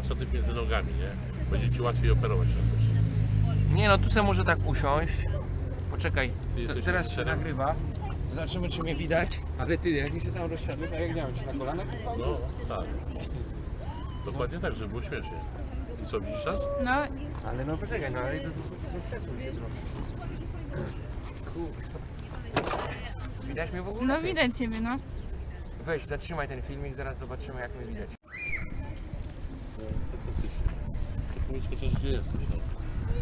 masatyk między nogami, nie? Będzie ci łatwiej operować na. Nie no, tu se może tak usiąść. Poczekaj, Ty jesteś teraz się nagrywa. Zobaczymy czy mnie widać. Ale ty, jak mi się sam rozsiadłem, a jak działam się na kolanach? No, tak. Dokładnie tak, żeby było śmiesznie. I co, widzisz czas? No, Ale no poczekaj, no ale to, to, to przesuń się trochę. Kurwa. Widać mnie w ogóle? no widać ciebie, no. Weź, zatrzymaj ten filmik, zaraz zobaczymy jak mnie widać. To powiedz chociaż gdzie jesteś, no.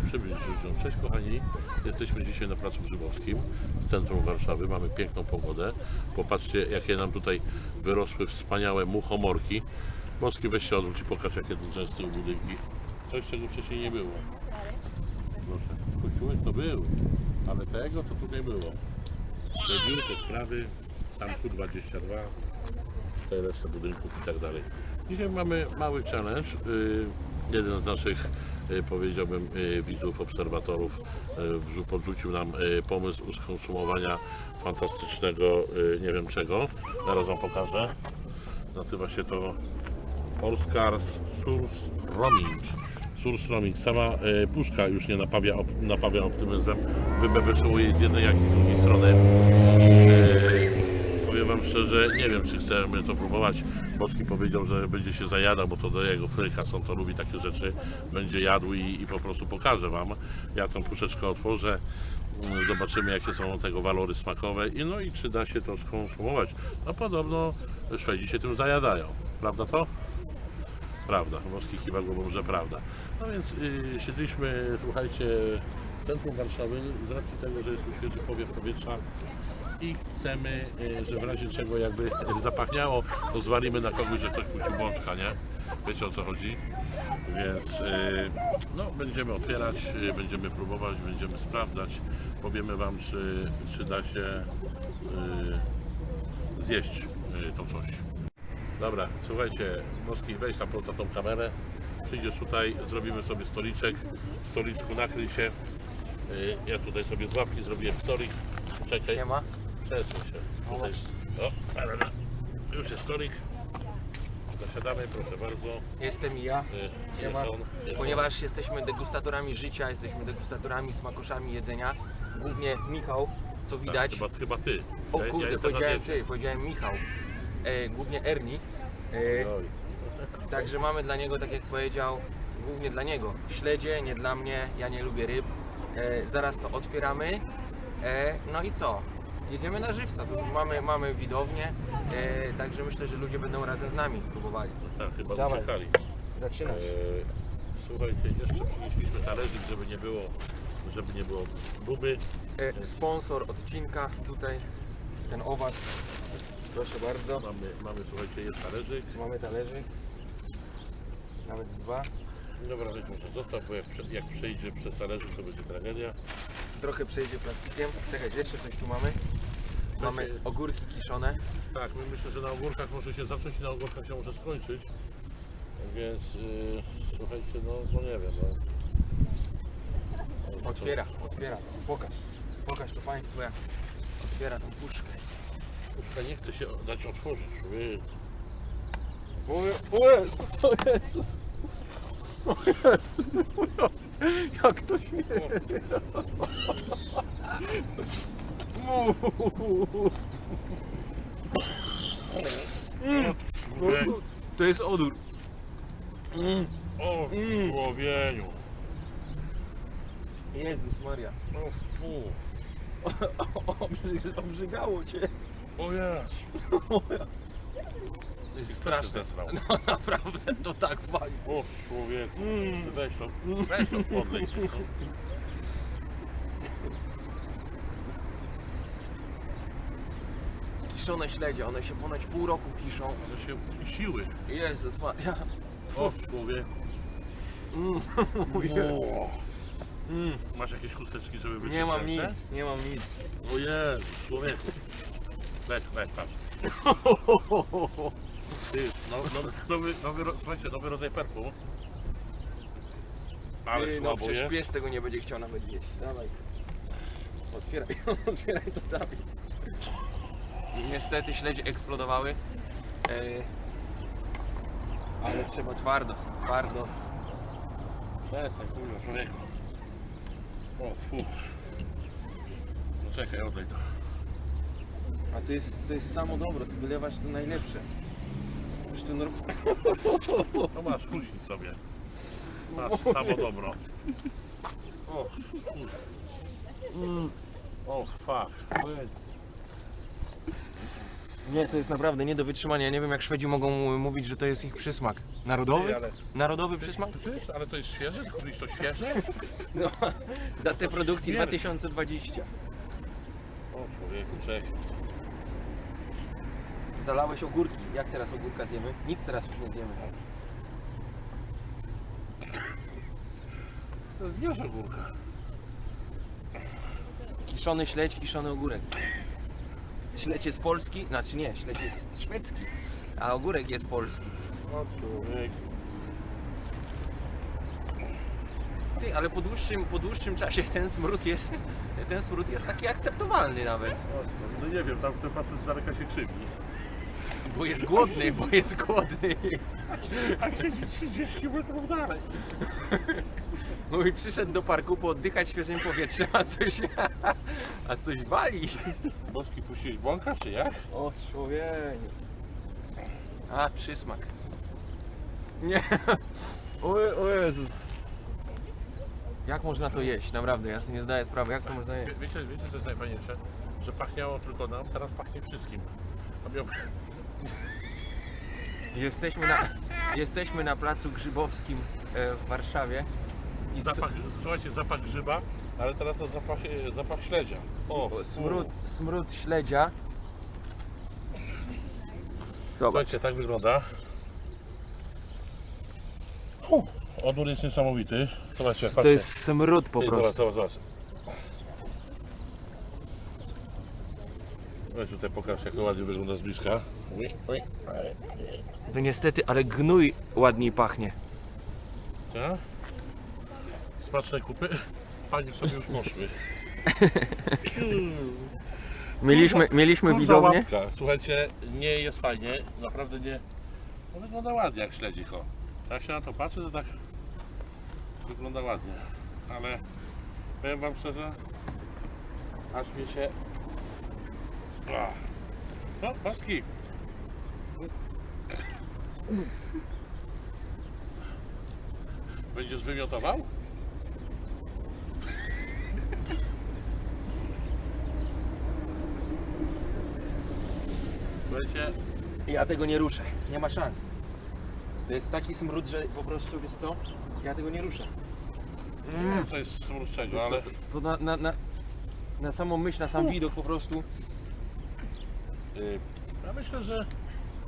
Przybliż ludziom. Cześć kochani, jesteśmy dzisiaj na Placu Grzybowskim w centrum Warszawy. Mamy piękną pogodę. Popatrzcie jakie nam tutaj wyrosły wspaniałe muchomorki. Moski weź się odwróć i pokaż jakie duże z tyłu budynki. Coś czego wcześniej nie było. Proszę. Kościółek to był, ale tego to tutaj było. Te biły, te sprawy, tam Q22, tutaj reszta budynków i tak dalej. Dzisiaj mamy mały challenge. Y, Jeden z naszych, y, powiedziałbym, y, widzów, obserwatorów podrzucił nam pomysł skonsumowania fantastycznego, nie wiem czego. Zaraz Wam pokażę. Nazywa się to Oscars Surströmming. Surströmming. Sama y, puszka już nie napawia, napawia optymizmem. Wybebeszyło jej z jednej jak i z drugiej strony. Powiem Wam szczerze, nie wiem czy chcemy to próbować. Boski powiedział, że będzie się zajadał, bo to do jego frykas, on to lubi takie rzeczy. Będzie jadł i, i po prostu pokażę Wam. Ja tą puszeczkę otworzę, mm, zobaczymy jakie są tego walory smakowe i no i czy da się to skonsumować. No podobno Szwedzi się tym zajadają. Prawda to? Prawda. Boski kiwa głową, że prawda. No więc y, siedliśmy, słuchajcie, w centrum Warszawy z racji tego, że jest tu świeży powiew powietrza i chcemy, y, że w razie czego jakby zapachniało, to zwalimy na kogoś, że ktoś puścił bączka, nie? Wiecie o co chodzi? Więc y, no, będziemy otwierać, y, będziemy próbować, będziemy sprawdzać. Powiemy Wam, czy, czy da się zjeść to coś. Dobra, słuchajcie, Moski, weź tam poza tą kamerę. Przyjdziesz tutaj, zrobimy sobie stoliczek. W stoliczku nakryj się. Ja tutaj sobie z ławki zrobiłem stolik. Czekaj. Siema. Przesuń się. Tutaj. O. Już jest stolik. Zasiadamy, proszę bardzo. Jestem i ja. Y, Siema. Jest on, jest Ponieważ jesteśmy degustatorami życia, jesteśmy degustatorami, smakoszami jedzenia. Głównie Michał, co on. widać. Tak, chyba, chyba ty. O Ja- ja kurde, jestem na powiedziałem diecie. ty, powiedziałem Michał. E, głównie Ernie. E, Oj. także mamy dla niego, tak jak powiedział, głównie dla niego. Śledzie, nie dla mnie, ja nie lubię ryb. E, zaraz to otwieramy. E, no i co? Jedziemy na żywca, tu mamy, mamy widownię, e, także myślę, że ludzie będą razem z nami próbowali. Tak, chyba Dawaj. czekali. Zaczynać. E, Słuchajcie, jeszcze przynieśliśmy talerzyk, żeby nie było, żeby nie było buby. E, sponsor odcinka tutaj, ten owad. Proszę bardzo. Mamy, mamy słuchajcie, jest talerzyk. Mamy talerzyk. Nawet dwa. Dobra, weź może zostaw, bo jak, prze- jak przejdzie przez talerzyk, to będzie tragedia. Trochę przejdzie plastikiem. Czekaj, jeszcze coś tu mamy. Mamy ogórki kiszone. Tak, my myślę, że na ogórkach może się zacząć i na ogórkach się może skończyć. Więc yy, słuchajcie, no, no nie wiem, no. Otwiera, otwiera. Pokaż. Pokaż to Państwu jak otwiera tą puszkę. Puszka nie chce się dać otworzyć. Wy- O Jezus, o Jezus. O Jezus. Jak to śmieje. Wy- To jest odór. O, w człowieniu. Jezus Maria. O, fu. Obrzy, obrzygało Cię. O jest. To jest Straszne. straszne. No naprawdę to tak fajnie. O, człowieku. Weź to, weź to podlej. się, co? Kiszone śledzie, one się ponoć pół roku kiszą. One się siły. Jezus Maria. O, człowieku. Mm. Mm, masz jakieś chusteczki, żeby wyciąć Nie mam nic, ręce? nie mam nic. O Jezu, człowieku. Weź, weź, patrz. Ty, no, no, nowy, nowy, ro- słuchajcie, nowy rodzaj perfum. Ale Ty, no słabo przecież jest. pies tego nie będzie chciał nawet jeść. Dawaj. Otwieraj, otwieraj to dawaj. Niestety śledzie eksplodowały. E, Ale trzeba twardo, twardo. Przestań, kurwa, człowieku. O, fu. No czekaj, oddaj to. A to jest, to jest samo dobro, ty wylewasz to najlepsze. Już to norm... No masz, kuśnij sobie. Masz, samo dobro. O, kurwa. Mm. O, fuck. To jest- Nie, to jest naprawdę nie do wytrzymania. Ja nie wiem jak Szwedzi mogą mówić, że to jest ich przysmak. Narodowy? Ale- Narodowy przysmak? Przecież, ale to jest świeże? Kupisz to świeże? No, dla tej produkcji Wiele. 2020. O, człowieku, czekaj. Zalałeś ogórki. Jak teraz ogórka zjemy? Nic teraz już nie zjemy. Zjesz ogórka. Kiszony śledź, kiszony ogórek. Śledź jest polski, znaczy nie, śledź jest szwedzki, a ogórek jest polski. O. Ty, ale po dłuższym, po dłuższym czasie ten smród jest, ten smród jest taki akceptowalny nawet. No nie wiem, tam ten facet z daleka się krzywi. Bo jest głodny, bo jest głodny. A siedzi 30 metrów dalej. No i przyszedł do parku pooddychać świeżym powietrzem, a coś, a coś wali. Boski puściłeś błąka, czy jak? O człowiek. A, przysmak. Nie. O, o Jezus. Jak można to jeść? Naprawdę, ja sobie nie zdaję sprawy, jak to można jeść. Wie, wiecie, wiecie, co jest najfajniejsze? Że pachniało tylko nam, teraz pachnie wszystkim. A miał... Jesteśmy na, jesteśmy na placu Grzybowskim e, w Warszawie. I Zapach, słuchajcie, zapach grzyba, ale teraz to zapach, zapach śledzia. O, smród, smród śledzia. Zobacz. Słuchajcie, tak wygląda. Hu, Odór jest niesamowity. Zobaczcie, To patrzcie. jest smród po Ty, prostu. Zobacz, zobacz, zobacz. Weź tutaj pokaż, jak to ładnie wygląda z bliska. Ui, ui. To niestety, ale gnój ładniej pachnie. Tak? Smaczne kupy. Panie sobie już poszły. Mieliśmy, mieliśmy widownię. łapka. Słuchajcie, nie jest fajnie, naprawdę nie. No wygląda ładnie jak śledzik, o. Jak się na to patrzy, to tak wygląda ładnie. Ale powiem wam szczerze, aż mi się... Ach. No, paski. Będziesz wymiotował? Słuchajcie, Ja tego nie ruszę. Nie ma szans. To jest taki smród, że po prostu, wiesz co? Ja tego nie ruszę. nie wiem co jest smród czego, Wiesz co, ale... to, to na, na, na, na samą myśl, na sam widok po prostu y, Ja myślę, że...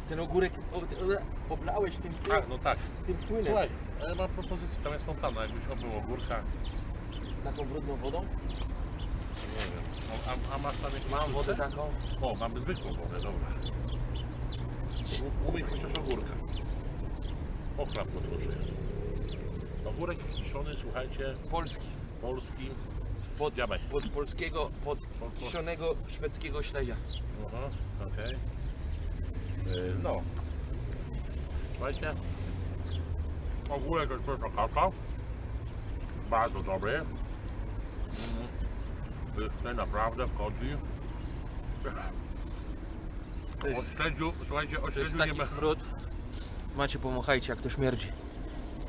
ten ogórek o, o, oblałeś tym, tym, A, no tak. tym płynem. Słuchaj, a ja mam propozycję, tam jest fontana, jakbyś obył ogórka. Taką brudną wodą? A, a, masz tam jakąś Mam wodę taką. O, mamy zwykłą wodę, dobra. U- Umyj chociaż ogórka. Ochlap go proszę. Ogórek kiszony, słuchajcie, Polski. polski. Pod, Diabaj. pod polskiego, pod kiszonego szwedzkiego śledzia. Aha, okej. Y, No. Słuchajcie. Ogórek jest proszę kaka. Bardzo dobry. Mm. Pyszny, naprawdę wchodzi. To O jest, śledziu, słuchajcie, o to jest śledziu nie taki smród. Macie, pomachajcie jak to śmierdzi.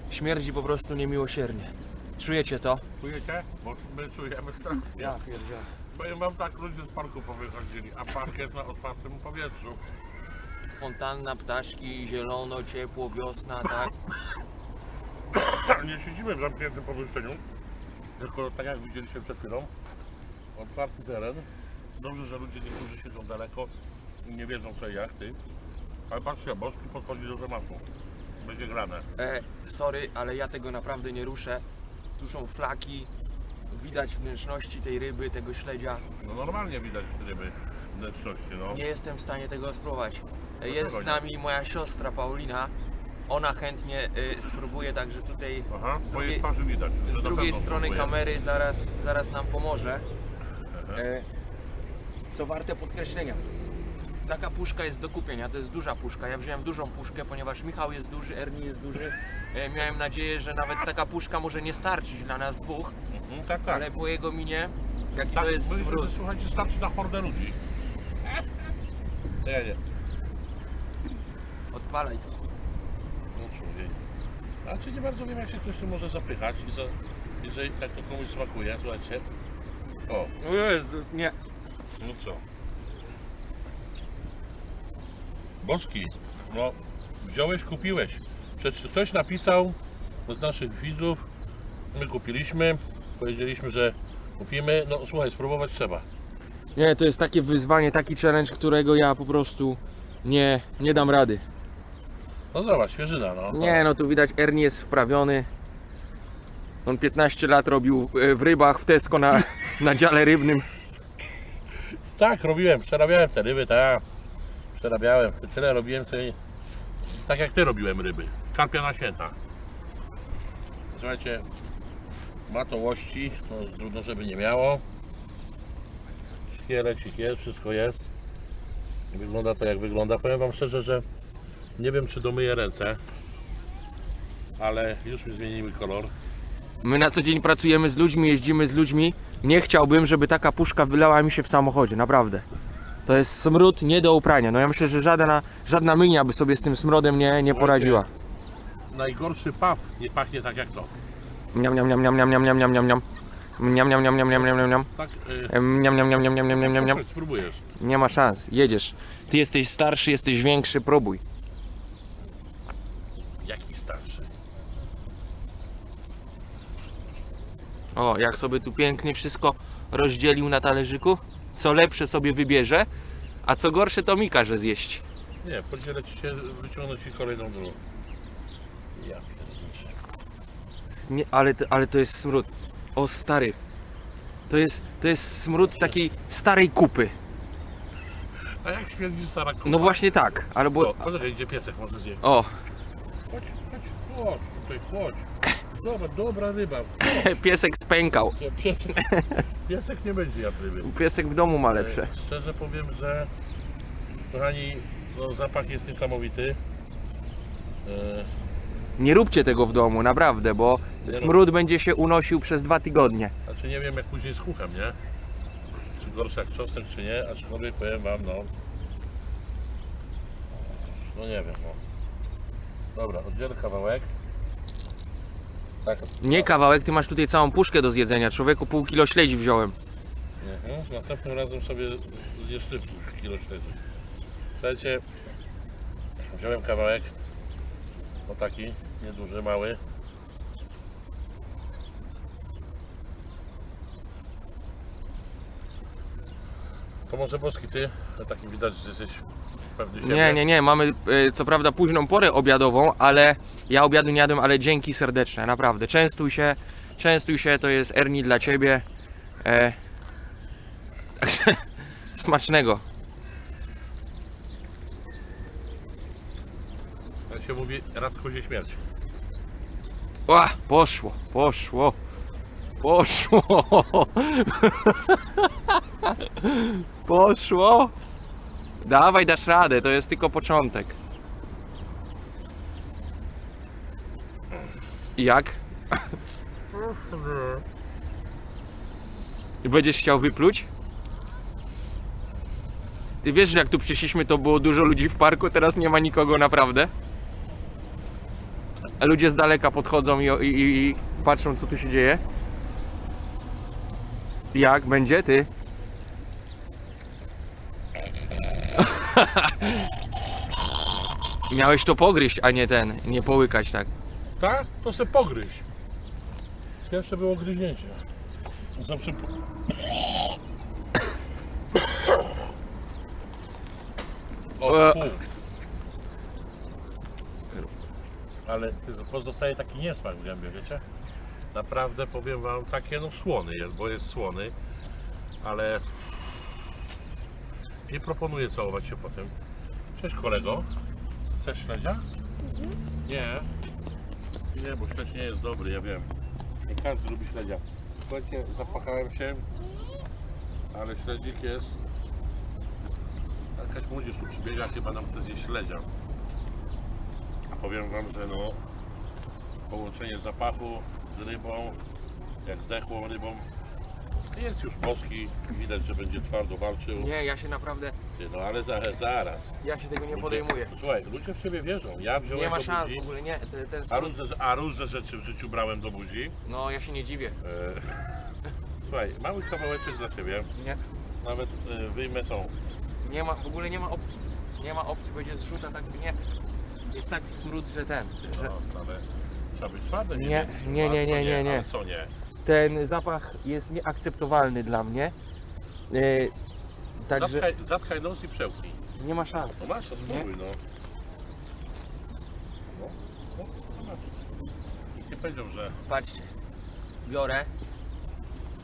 Śmierdzi po prostu niemiłosiernie. Czujecie to? Czujecie? Bo my czujemy strasznie. Ja pierdzielę. Powiem wam tak, ludzie z parku powychodzili, a park jest na otwartym powietrzu. Fontanna, ptaszki, zielono, ciepło, wiosna, tak? Nie siedzimy w zamkniętym pomieszczeniu, tylko tak jak widzieliście przed chwilą, otwarty teren. Dobrze, że ludzie niektórzy siedzą daleko i nie wiedzą co i jak ty. Ale patrzcie, Boski podchodzi do tematu. Będzie grane. E, sorry, ale ja tego naprawdę nie ruszę. Tu są flaki, widać wnętrzności tej ryby, tego śledzia. No normalnie widać ryby wnętrzności, no. Nie jestem w stanie tego spróbować. E, Jest z nie? nami moja siostra Paulina. Ona chętnie y, spróbuje, także tutaj Aha, z twojej drugiej- twarzy widać. że z drugiej strony spróbuję. kamery zaraz, zaraz nam pomoże. E, co warte podkreślenia. taka puszka jest do kupienia, to jest duża puszka. Ja wziąłem dużą puszkę, ponieważ Michał jest duży, Ernie jest duży. E, miałem nadzieję, że nawet taka puszka może nie starczyć dla nas dwóch, Mhm, tak, tak. ale po jego minie, Tak, to jest że, słuchajcie, starczy na hordę ludzi. Nie, nie. Odpalaj to. No człowiek. A czy nie bardzo wiem, jak się ktoś tu może zapychać i za, jeżeli tak to komuś smakuje, słuchajcie. O, O Jezus, nie. no co? Boski, no wziąłeś, kupiłeś. Przecież ktoś napisał z naszych widzów, my kupiliśmy, powiedzieliśmy, że kupimy, no słuchaj, spróbować trzeba. Nie, to jest takie wyzwanie, taki challenge, którego ja po prostu nie, nie dam rady. No zobacz, świeżyna, no. Nie, no tu widać Ernie jest wprawiony. On 15 lat robił e, w rybach w Tesco na, na dziale rybnym. Tak, robiłem, przerabiałem te ryby, tak. Przerabiałem. Tyle robiłem, co tak jak ty robiłem ryby. Karpia na święta. Słuchajcie, ma to łości, no trudno, żeby nie miało. Szkielecik jest, wszystko jest. Wygląda to jak wygląda. Powiem Wam szczerze, że nie wiem czy domyję ręce, ale już mi zmieniły kolor. My na co dzień pracujemy z ludźmi, jeździmy z ludźmi. Nie chciałbym, żeby taka puszka wylała mi się w samochodzie, naprawdę. To jest smród nie do uprania. No ja myślę, że żadna, żadna mynia by sobie z tym smrodem nie, nie poradziła. Najgorszy paw nie pachnie tak jak to. Miam, miam, miam, miam, miam, miam, miam, miam, miam, miam. Miam, miam, miam, miam, miam, miam, miam. Tak, yy, Em, Miam, miam, miam, miam, miam, miam, miam, miam, miam. spróbujesz. Nie ma szans, jedziesz. Ty jesteś starszy, jesteś większy, próbuj. Jaki starszy? O, jak sobie tu pięknie wszystko rozdzielił na talerzyku. Co lepsze sobie wybierze, a co gorsze to mi każe zjeść. Nie, podzielę ci się, wyciągnąć ci kolejną drugą. Ja. Nie, ale, to- ale to jest smród. O stary. To jest, to jest smród takiej starej kupy. A jak śmierdzi stara kupa? No właśnie tak, O, albo. poczekaj, gdzie piesek może zjeść? O, Chodź, chodź, chodź, tutaj chodź. Dobra, dobra ryba. piesek spękał. Nie, Piesek, piesek nie będzie jadł ryby. Piesek w domu ma lepsze. E, Szczerze powiem, że kochani, no zapach jest niesamowity. E, Nie róbcie tego w domu, naprawdę, bo no. smród będzie się unosił przez dwa tygodnie. Znaczy nie wiem jak później z chuchem, nie? Czy gorsze jak czosnek, czy nie, aczkolwiek powiem wam, no... No nie wiem, no. Dobra, oddzielę kawałek. Tak, Nie kawałek, ty masz tutaj całą puszkę do zjedzenia. Człowieku, pół kilo śledzi wziąłem. mhm. następnym razem sobie zjesz ty kilo śledzi. Słuchajcie, wziąłem kawałek, o taki, nieduży, mały. To może Boski ty, a taki widać, że jesteś siebie. Nie, nie, nie, mamy e, co prawda późną porę obiadową, ale ja obiadu nie jadłem, ale dzięki serdeczne, naprawdę. Częstuj się, częstuj się, to jest Erni dla Ciebie. E, także smacznego. Jak się mówi, raz kozie śmierć. Ła, poszło, poszło, poszło. poszło. Dawaj, dasz radę, to jest tylko początek. I Jak? Będziesz chciał wypluć? Ty wiesz, że jak tu przyszliśmy, to było dużo ludzi w parku, teraz nie ma nikogo naprawdę? A ludzie z daleka podchodzą i, i, i, i patrzą, co tu się dzieje. Jak będzie ty? Miałeś to pogryźć, a nie ten, nie połykać tak. Tak? To se pogryź. Pierwsze było gryzięcie. Zawsze... po- O, E. pół. Ale ty, pozostaje taki niesmak w gębie, wiecie? Naprawdę powiem wam, takie no słony jest, bo jest słony, ale nie proponuję całować się po tym. Cześć kolego. Chcesz śledzia? Nie. Nie, bo śledź nie jest dobry, ja wiem. Nie każdy lubi śledzia. Słuchajcie, zapakałem się, ale śledzik jest... Jakaś młodzież tu przybiega, chyba nam chce zjeść śledzia. A powiem wam, że no połączenie zapachu z rybą, jak zdechłą rybą, jest już boski, widać, że będzie twardo walczył. Nie, ja się naprawdę, Ty, No ale zaraz, zaraz. ja się tego nie podejmuję. Słuchaj, ludzie w ciebie wierzą. Ja wziąłem Nie ma do szans buzi, w ogóle, nie. Ten, ten a, różne, a różne rzeczy w życiu brałem do buzi. no ja się nie dziwię. E, słuchaj, mały kawałeczek dla ciebie. Nie, Nawet e, wyjmę tą. nie ma, w ogóle nie ma opcji. Nie ma opcji, będzie zrzuta tak, nie. Jest taki smród, że ten, że No, ale trzeba być twarde. Nie, nie, nie, nie, nie, nie. ale Co nie? Ten zapach jest nieakceptowalny dla mnie. Yy, także Zatkaj, zatkaj nos i przełknij. nie ma szans. No masz, to spróbuj, no. No, no, masz. Nikt nie powiedział, że Patrzcie, biorę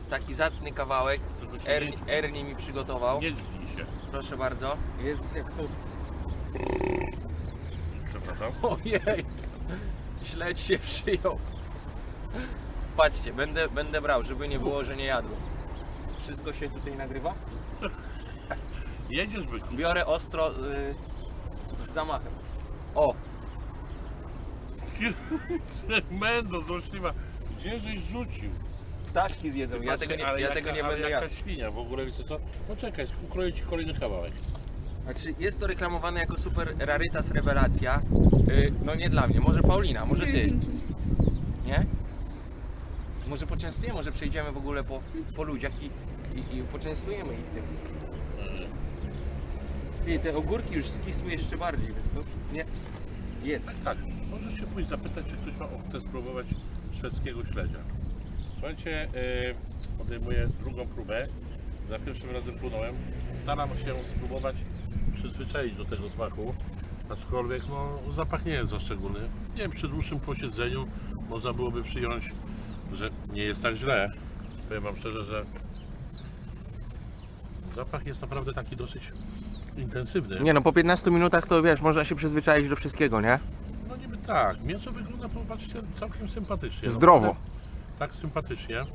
taki zacny kawałek. tylko się Ernie, Ernie mi przygotował. nie, się. Proszę bardzo. Jezus, jak to... Przepraszam. Ojej! Śledź się przyjął. Patrzcie, będę, będę brał, żeby nie było, że nie jadłem. Wszystko się tutaj nagrywa? Jedziesz byku. Biorę ostro y, z zamachem. O, Mendo, złośliwa. Gdzie żeś rzucił? ptaszki zjedzą. Ja tego nie, ale ja jaka, tego nie ale będę jaka jadł. świnia w ogóle, wiecie co? Poczekaj, ukroję ci kolejny kawałek. Znaczy, jest to reklamowane jako super rarytas rewelacja. Y, no nie dla mnie, może Paulina, może ty, Dzięki. nie? Może poczęstujemy, może przejdziemy w ogóle po, po ludziach i, i, i poczęstujemy ich tym. Ty, te ogórki już skisły jeszcze bardziej, wiesz? Nie. Jedz. Tak, możesz się pójść zapytać, czy ktoś ma ochotę spróbować szwedzkiego śledzia. Słuchajcie, yy, podejmuję drugą próbę. Za pierwszym razem płynąłem. Staram się spróbować przyzwyczaić do tego smaku. Aczkolwiek no, zapach nie jest za szczególny. Nie wiem, przy dłuższym posiedzeniu można byłoby przyjąć, że nie jest tak źle. Powiem Wam szczerze, że zapach jest naprawdę taki dosyć intensywny. Nie no, po 15 minutach to wiesz, można się przyzwyczaić do wszystkiego, nie? No niby tak. Mięso wygląda, popatrzcie, całkiem sympatycznie. Zdrowo. Naprawdę Tak sympatycznie.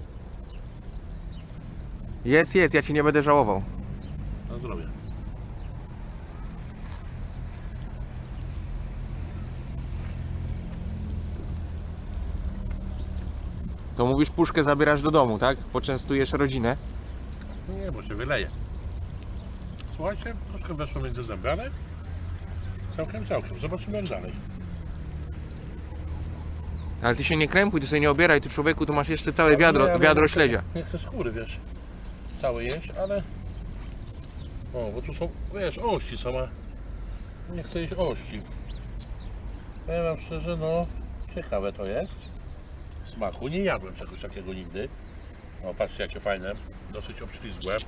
Jedz, jedz, ja ci nie będę żałował. Na zdrowie. To mówisz, puszkę zabierasz do domu, tak? Poczęstujesz rodzinę. Nie, bo się wyleje. Słuchajcie, troszkę weszło między zęby, ale całkiem, całkiem. Zobaczymy jak dalej. Ale ty się nie krępuj, ty sobie nie obieraj, ty człowieku, tu masz jeszcze całe Ale wiadro, nie, ale wiadro nie- śledzia. Nie chcę skóry, wiesz, całe jeść, ale... O, bo tu są, wiesz, ości są, a nie chcę jeść ości. Powiem wam szczerze, no, ciekawe to jest. Smaku, nie jadłem czegoś takiego nigdy. O, patrzcie jakie fajne, dosyć obślizgłe.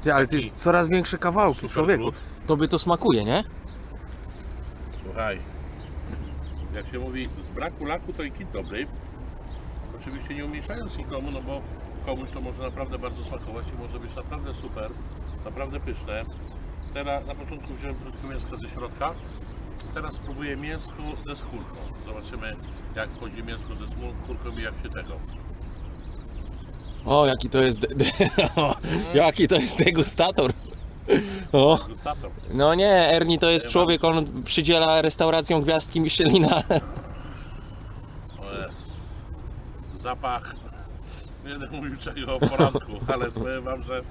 Ty, ale ty coraz większe kawałki, Super człowieku. food. Tobie to smakuje, nie? Słuchaj, jak się mówi, z braku laku to i kit dobry. Oczywiście nie umniejszając nikomu, no bo komuś to może naprawdę bardzo smakować i może być naprawdę super, naprawdę pyszne. Teraz na początku wziąłem krótkie mięsko ze środka, teraz spróbuję mięsko ze skórką. Zobaczymy jak chodzi mięsko ze skórką i jak się tego. O, jaki to jest. de- de- jaki to jest degustator. O. Gustator. No nie, Ernie to jest człowiek, on przydziela restauracjom gwiazdki Michelina. O jest. Zapach. Nie będę mówił czego o poranku, ale powiem wam, że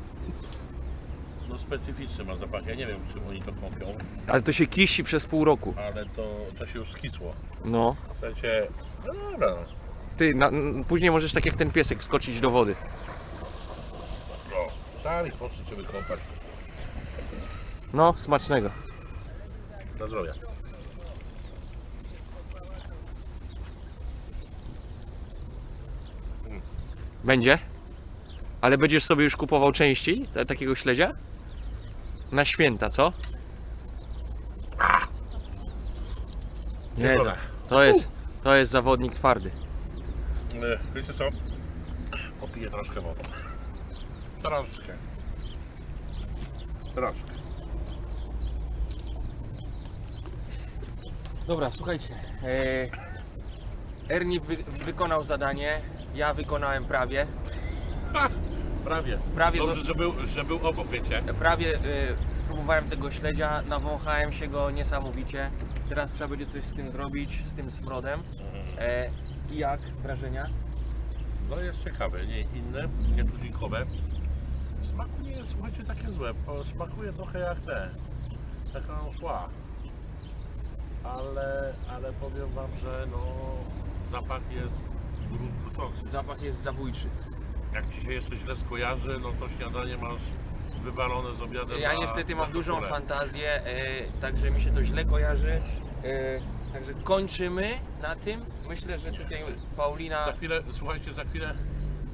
specyficzny ma zapach. Ja nie wiem czym oni to kąpią, Ale to się kisi przez pół roku. ale to, to się już skisło. No. Słuchajcie, no dobra, no. Ty, na, n- później możesz tak jak ten piesek wskoczyć do wody. no. Sami poczuć się wykąpać. No, smacznego. Na zdrowie. Będzie? Ale będziesz sobie już kupował częściej ta- takiego śledzia? Na święta, co? Nie, Zielone. to jest, to jest zawodnik twardy. E, Wiecie co? Popiję troszkę wodą. Troszkę. Troszkę. Dobra, słuchajcie. E, Ernie wy, wykonał zadanie, ja wykonałem prawie. Prawie. Prawie, Dobrze, że był, że był obok, wiecie. prawie e, spróbowałem tego śledzia, nawąchałem się go niesamowicie. Teraz trzeba będzie coś z tym zrobić, z tym smrodem. E, I jak wrażenia? No jest ciekawe, nie inne, nie tuzikowe. W smaku nie jest, słuchajcie, takie złe. bo Smakuje trochę jak te, taka szła. Ale, ale powiem Wam, że no zapach jest gruzujący. Zapach jest zabójczy. Jak Ci się jeszcze źle skojarzy, no to śniadanie masz wywalone z obiadem Ja na- niestety mam na dużą kotlet. fantazję, e, także mi się to źle kojarzy. E, także kończymy na tym. Myślę, że tutaj Paulina. Za chwilę, słuchajcie, za chwilę,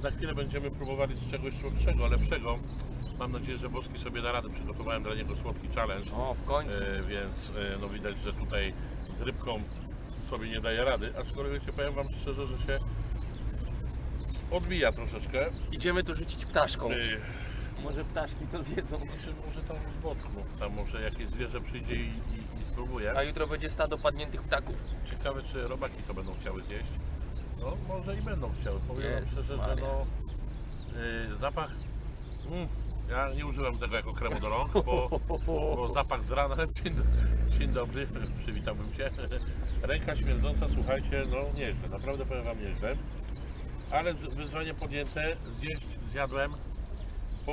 za chwilę będziemy próbowali czegoś słodszego, lepszego. Mam nadzieję, że Boski sobie da radę. Przygotowałem dla niego słodki challenge. O, w końcu. E, więc e, no widać, że tutaj z rybką sobie nie daje rady, aczkolwiek wiecie, powiem Wam szczerze, że się odbija troszeczkę. Idziemy tu rzucić ptaszką. E, Może ptaszki to zjedzą. Znaczy, może tam z boczku, tam może jakieś zwierzę przyjdzie i, i, i spróbuje. A jutro będzie stado padniętych ptaków. Ciekawe, czy robaki to będą chciały zjeść. No, może i będą chciały. Powiem Wam Jezus szczerze, że Maria. no, e, zapach... Mm, ja nie używam tego jako kremu do rąk, bo, bo zapach z rana. Dzień, do- dzień dobry, przywitałbym Cię. Ręka śmierdząca, słuchajcie, no nieźle, naprawdę powiem Wam nieźle. Ale z- wyzwanie podjęte, zjeść zjadłem.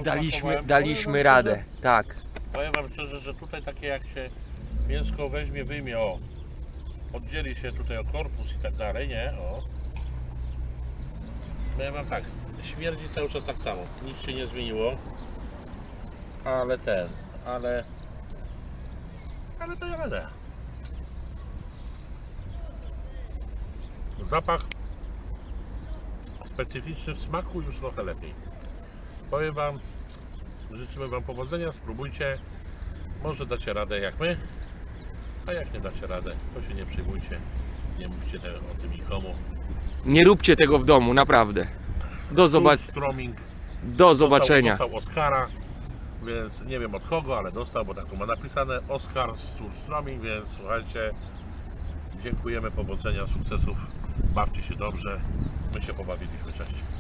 Daliśmy, posmakowałem. daliśmy Powiem wam radę. Tak. Powiem Wam szczerze, że tutaj takie jak się mięsko weźmie, wyjmie, o, oddzieli się tutaj o korpus i tak dalej, nie, o. Powiem Wam tak, śmierdzi cały czas tak samo, nic się nie zmieniło, ale ten, ale, ale to ja radę. Zapach specyficzny w smaku już trochę lepiej. Powiem Wam, Życzymy Wam powodzenia, spróbujcie. Może dacie radę jak my, a jak nie dacie radę, to się nie przejmujcie. Nie mówcie te, o tym nikomu. Nie róbcie tego w domu, naprawdę. Do, zobac- Stroming do zobaczenia. Dostał, dostał Oscara, więc nie wiem od kogo, ale dostał, bo tak ma napisane Oscar Surstroming, więc słuchajcie, dziękujemy, powodzenia, sukcesów. Bawcie się dobrze. My się pobawiliśmy. Cześć.